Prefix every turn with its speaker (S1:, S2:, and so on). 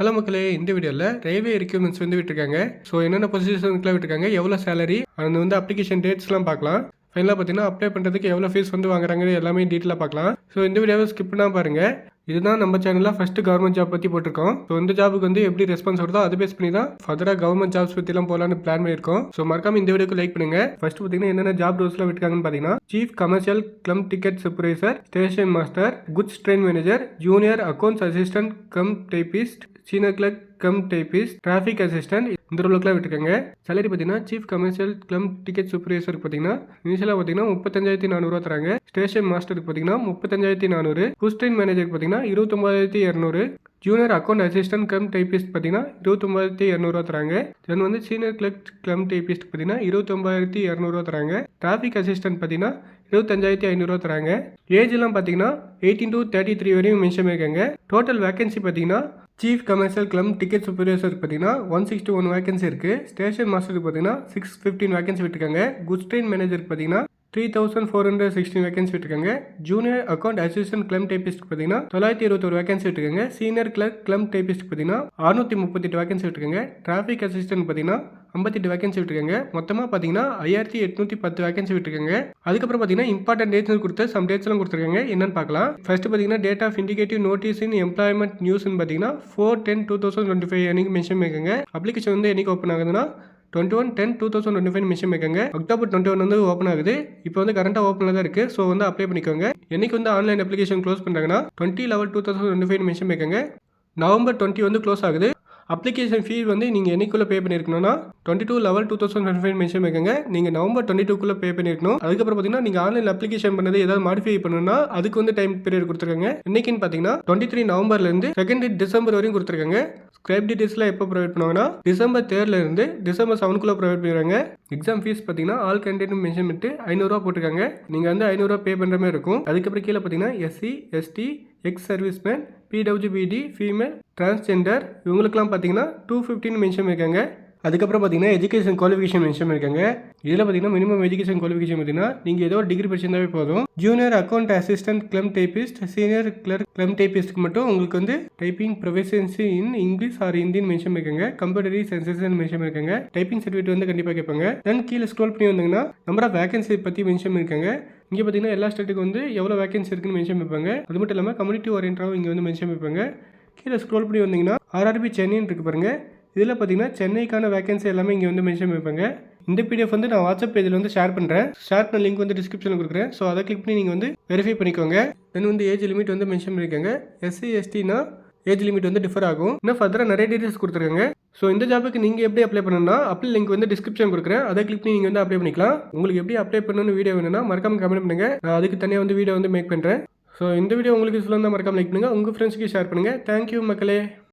S1: Hello மக்களே இந்த வீடியோவில் ரயில்வே ரெக்யூர்மெண்ட்ஸ் வந்து விட்டுருக்காங்க. ஸோ என்னென்ன பொசிஷனுக்குலாம் விட்டுருக்காங்க எவ்வளோ சேலரி அந்த வந்து அப்ளிகேஷன் டேட்ஸ்லாம் பார்க்கலாம். ஃபைனலாக பார்த்தீங்கன்னா அப்ளை பண்ணுறதுக்கு எவ்வளோ ஃபீஸ் வந்து வாங்குறாங்க எல்லாமே டீட்டெயிலாக பார்க்கலாம். ஸோ இந்த வீடியோவை ஸ்கிப் பண்ணால் பாருங்கள் இதுதான் நம்ம சேனலில் ஃபஸ்ட்டு கவர்மெண்ட் ஜாப் பற்றி போட்டிருக்கோம். ஸோ இந்த ஜாபுக்கு வந்து எப்படி ரெஸ்பான்ஸ் வருதோ அதை பேஸ் பண்ணி தான் ஃபர்தராக கவர்மெண்ட் ஜாப்ஸ் பற்றிலாம் போகலான்னு பிளான் பண்ணியிருக்கோம். ஸோ மறக்காம இந்த வீடியோக்கு லைக் பண்ணுங்க. ஃபர்ஸ்ட் பார்த்தீங்கன்னா என்னென்ன ஜாப் ரோல்ஸ்லாம் விட்டுருக்காங்கன்னு பார்த்தீங்கன்னா chief commercial cum ticket supervisor station master goods train manager junior accounts assistant cum typist senior clerk cum typist traffic assistant இந்த ரோலுக்குலாம் விட்டுருக்காங்க. சேலரி பார்த்தீங்கன்னா சீஃப் கமர்ஷியல் கிளம் டிக்கெட் சூப்பர்வைசருக்கு பார்த்தீங்கன்னா இனிஷியலாக பார்த்தீங்கன்னா முப்பத்தஞ்சாயிரத்தி நானூறுவா தராங்க. ஸ்டேஷன் மாஸ்டருக்கு பார்த்தீங்கன்னா முப்பத்தஞ்சாயிரத்தி நானூறு. குஸ்ட்ரெயின் மேனேஜருக்கு பார்த்தீங்கன்னா இருபத்தொம்பதாயிரத்தி இரநூறு. Junior account assistant cum typist பார்த்தீங்கன்னா இருபத்தொம்பதாயிரத்தி இரநூறுவா தராங்க. தென் வந்து சீனியர் கிளர்க் கிளம் டைபிஸ்ட் பார்த்தீங்கன்னா இருபத்தொம்பதாயிரத்தி இரநூறுவா தராங்க. டிராஃபிக் அசிஸ்டன்ட் பார்த்தீங்கன்னா இருபத்தஞ்சாயிரத்தி ஐநூறுரூவா தராங்க. ஏஜ்லாம் பார்த்தீங்கன்னா எயிட்டீன் டு தேர்ட்டி த்ரீ வரையும் மென்ஷன் இருக்காங்க டோட்டல் வேகன்சி பார்த்தீங்கன்னா சீஃப் கமர்ஷியல் கிளம் டிக்கெட் சூப்பர்வைசருக்கு பார்த்தீங்கன்னா ஒன் சிக்ஸ்டி ஒன் வேகன்சி இருக்குது ஸ்டேஷன் மாஸ்டருக்கு பார்த்தீங்கன்னா சிக்ஸ் ஃபிஃப்டின் வேகன்சி விட்டுருக்காங்க. குட்ஸ் ட்ரெயின் மேனேஜருக்கு பார்த்தீங்கன்னா three thousand four hundred sixteen vacancy விட்டுருக்காங்க. Junior account assistant cum typist பார்த்தீங்கன்னா தொள்ளாயிரத்தி இருபத்தொரு வேகன்சி விட்டுருக்காங்க. சீனியர் கிளர்க் கிளம் டைபிஸ்ட் பார்த்தீங்கன்னா அறுநூத்தி முப்பத்தெட்டு வேகன்சி விட்டுருக்காங்க. டிராஃபிக் அசிஸ்டன்ட் பார்த்தீங்கன்னா ஐம்பத்தெட்டு வேகன்சி விட்டுருக்காங்க. மொத்தமாக பார்த்தீங்கன்னா ஐயாயிரத்தி எட்நூத்தி பத்து வேகன்சி விட்டுருக்காங்க. அதுக்கப்புறம் பார்த்தீங்கன்னா இம்பார்ட்டன்ட் டேட்ஸ் கொடுத்து சம் டேட்ஸ்லாம் கொடுத்துருக்காங்க. என்னன்னு பார்க்கலாம். ஃபர்ஸ்ட் பார்த்தீங்கன்னா date of indicative notice in employment நியூஸ்னு பார்த்தீங்கன்னா four ten two thousand twenty five அன்னைக்கு மென்ஷன் பண்ணிருக்காங்க அப்ளிகேஷன் வந்து என்னைக்கு ஓப்பன் ஆகுதுன்னா twenty one ten two thousand twenty five machine வைக்காங்க. அக்டோபர் டுவெண்ட்டி ஒன் வந்து ஓப்பன் ஆகுது. இப்போ வந்து கரண்டாக ஓப்பனில் தான் இருக்குது ஸோ வந்து அப்ளை பண்ணிக்கோங்க. என்னைக்கு வந்து ஆன்லைன் அப்ளிகேஷன் க்ளோஸ் பண்ணுறாங்கன்னா twenty eleven two thousand twenty five machine வைக்காங்க. நவம்பர் டுவெண்ட்டி வந்து க்ளோஸ் ஆகுது. அப்ளிகேஷன் ஃபீ வந்து நீங்கள் என்னைக்குள்ளே pay பண்ணியிருக்கணும்னா twenty two eleven two thousand twenty five mention வைக்கங்க. நீங்கள் நவம்பர் டுவெண்ட்டி டூக்குள்ளே பே பண்ணியிருக்கணும் அதுக்கப்புறம் பார்த்தீங்கன்னா நீங்கள் ஆன்லைன் அப்ளிகேஷன் பண்ணது ஏதாவது மாடிஃபை பண்ணணும்னா அதுக்கு வந்து டைம் பீரியட் கொடுத்துருக்காங்க. இன்னைக்குன்னு பார்த்தீங்கன்னா டுவெண்ட்டி த்ரீ நவம்பர்லேருந்து செகண்ட் டிசம்பர் வரையும் கொடுத்துருக்காங்க. ஸ்கிரைப் டீட்டெயில்ஸ்லாம் எப்போ ப்ரொவைட் பண்ணுவாங்கன்னா டிசம்பர் தேர்ட்ல இருந்து டிசம்பர் செவனுக்குள்ளே ப்ரொவைட் பண்ணிடுறாங்க. எக்ஸாம் ஃபீஸ் பார்த்தீங்கன்னா ஆல் கேண்டிடேட் மென்ஷன் பண்ணிட்டு ஐநூறுரூவா போட்டிருக்காங்க. நீங்கள் வந்து ஐநூறுரூவா பே பண்ணுற மாதிரி இருக்கும். அதுக்கப்புறம் கீழே பார்த்தீங்கன்னா SC ST ex serviceman PWBD female transgender இவங்களுக்குலாம் பார்த்தீங்கன்னா டூ ஃபிஃப்டின்னு மென்ஷன் பண்ணியிருக்காங்க அதுக்கப்புறம் பார்த்தீங்கன்னா எஜுகேஷன் குவாலிஃபிகேஷன் மென்ஷன் பண்ணியிருக்காங்க இதில் பார்த்தீங்கன்னா மினிமம் எஜுகேஷன் குவாலிஃபிகேஷன் பார்த்தீங்கன்னா நீங்கள் ஏதோ ஒரு டிகிரி படிச்சிருந்தாவே போதும். Junior account assistant கிளம் typist senior clerk கிளம் டைபிஸ்ட்க்கு மட்டும் உங்களுக்கு வந்து typing proficiency in English or ஹிந்தின்னு mention பண்ணிருக்காங்க கம்ப்யூட்டரி சென்சேஷன் மென்ஷன் பண்ணிருக்காங்க டைப்பிங் சர்டிஃபிகேட் வந்து கண்டிப்பாக கேட்பாங்க. தென் கீழே ஸ்க்ரோல் பண்ணி வந்தீங்கன்னா நம்பர் ஆஃப் வேகன்சி பற்றி மென்ஷன் பண்ணிருக்காங்க இங்கே பார்த்தீங்கன்னா எல்லா ஸ்டேட்டுக்கு வந்து எவ்வளோ வேகன்சி இருக்குன்னு மென்ஷன் பண்ணிருப்பாங்க அது மட்டும் இல்லாமல் கம்யூனிட்டி ஓரியன்டாகவும் இங்கே வந்து மென்ஷன் வைப்பாங்க கீழே ஸ்க்ரோல் பண்ணி வந்தீங்கன்னா ஆர்ஆர்பி சென்னைன்னு இருக்கு பாருங்க. இதில் பார்த்தீங்கன்னா சென்னைக்கான வேகன்சி எல்லாமே இங்கே வந்து மென்ஷன் வைப்பாங்க இந்த பிடிஎஃப் வந்து நான் வாட்ஸ்அப் பேஜில் வந்து ஷேர் பண்ணுறேன் ஷேர் பண்ண லிங்க் வந்து டிஸ்கிரிப்ஷனில் கொடுக்குறேன். ஸோ அதை கிளிக் பண்ணி நீங்கள் வந்து வெரிஃபை பண்ணிக்கோங்க. தென் வந்து ஏஜ் லிமிட் வந்து மென்ஷன் பண்ணியிருக்காங்க எஸ்சி எஸ்டினா ஏஜ் லிமிட் வந்து டிஃபர் ஆகும். இன்னும் ஃபர்தராக நிறைய டீட்டெயில்ஸ் கொடுத்துருக்காங்க. ஸோ இந்த ஜாபுக்கு நீங்கள் எப்படி அப்ளை பண்ணணும்னா அப்ளை லிங்க் வந்து டிஸ்கிரிப்ஷன் கொடுக்குறேன். அதை கிளிக் பண்ணி நீங்கள் வந்து அப்ளை பண்ணிக்கலாம். உங்களுக்கு எப்படி அப்ளை பண்ணணும்னு வீடியோ வேணும்னா மறக்காம கமெண்ட் பண்ணுங்க. நான் அதுக்கு தனியாக வந்து வீடியோ வந்து மேக் பண்ணுறேன் ஸோ இந்த வீடியோ உங்களுக்கு சொல்ல மறக்காம லைக் பண்ணுங்கள் உங்கள் ஃப்ரெண்ட்ஸ்க்கு ஷேர் பண்ணுங்கள் தேங்க்யூ மக்களே.